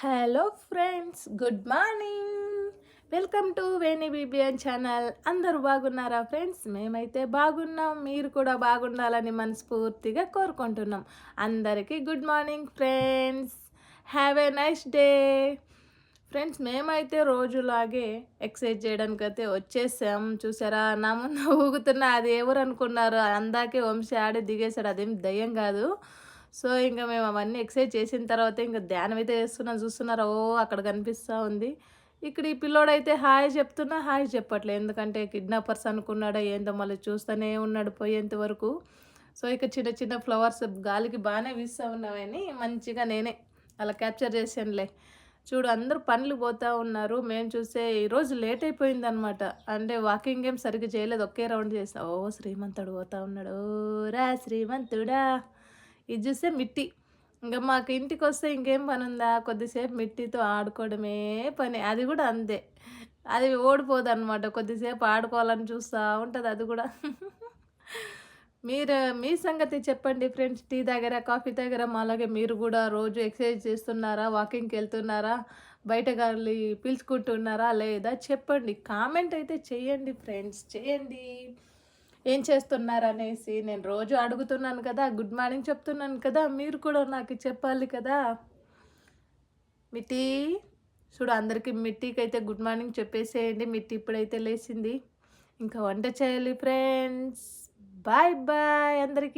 Hello friends good morning welcome to Veni బీబియన్ channel అందరూ బాగున్నారా friends మేమైతే బాగున్నాం. మీరు కూడా బాగుండాలని మనస్ఫూర్తిగా కోరుకుంటున్నాం. అందరికీ good morning friends have a nice day friends మేమైతే రోజులాగే ఎక్సర్సైజ్ చేయడానికి అయితే వచ్చేసాం. చూసారా? నా ముందు ఊగుతున్నా అది ఎవరు అనుకున్నారు? అందాకే వంశీ ఆడి దిగేశాడు. అదేం దయ్యం కాదు. సో ఇంకా మేము అవన్నీ ఎక్సర్సైజ్ చేసిన తర్వాత ఇంకా ధ్యానం అయితే చేస్తున్నాం చూస్తున్నారా. ఓ అక్కడ కనిపిస్తూ ఉంది. ఇక్కడ ఈ పిల్లోడైతే హాయ్ చెప్తున్నా హాయ్ చెప్పట్లేదు ఎందుకంటే కిడ్నాపర్స్ అనుకున్నాడా ఏందో మళ్ళీ చూస్తూనే ఉన్నాడు పోయేంత వరకు. సో ఇక చిన్న చిన్న ఫ్లవర్స్ గాలికి బాగానే వీస్తూ ఉన్నామని మంచిగా నేనే అలా క్యాప్చర్ చేసానులే చూడు అందరూ పనులు పోతూ ఉన్నారు. మేము చూస్తే ఈరోజు లేట్ అయిపోయింది అనమాట అంటే వాకింగ్ ఏం సరిగ్గా చేయలేదు. ఒకే రౌండ్ చేసిన. ఓ శ్రీమంతుడు పోతా ఉన్నాడు. ఓ రా శ్రీమంతుడా. ఇది చూస్తే మిట్టి. ఇంకా మాకు ఇంటికి వస్తే ఇంకేం పని ఉందా కొద్దిసేపు మిట్టితో ఆడుకోవడమే పని. అది కూడా అంతే. అది ఓడిపోదు అనమాట కొద్దిసేపు ఆడుకోవాలని చూస్తూ ఉంటుంది అది కూడా. మీరు మీ సంగతి చెప్పండి ఫ్రెండ్స్. టీ దగ్గర కాఫీ దగ్గర అలాగే మీరు కూడా రోజు ఎక్సర్సైజ్ చేస్తున్నారా? వాకింగ్కి వెళ్తున్నారా? బయట గాలి పీల్చుకుంటున్నారా లేదా? చెప్పండి. కామెంట్ అయితే చేయండి ఫ్రెండ్స్. చేయండి. ఏం చేస్తున్నారు అనేసి నేను రోజు అడుగుతున్నాను కదా గుడ్ మార్నింగ్ చెప్తున్నాను కదా మీరు కూడా నాకు చెప్పాలి కదా. మిట్టి చూడు అందరికీ మిట్టికి అయితే గుడ్ మార్నింగ్ చెప్పేసేయండి. మిట్టి ఇప్పుడైతే లేచింది. ఇంకా వంట చేయాలి ఫ్రెండ్స్ బాయ్ బాయ్ అందరికీ.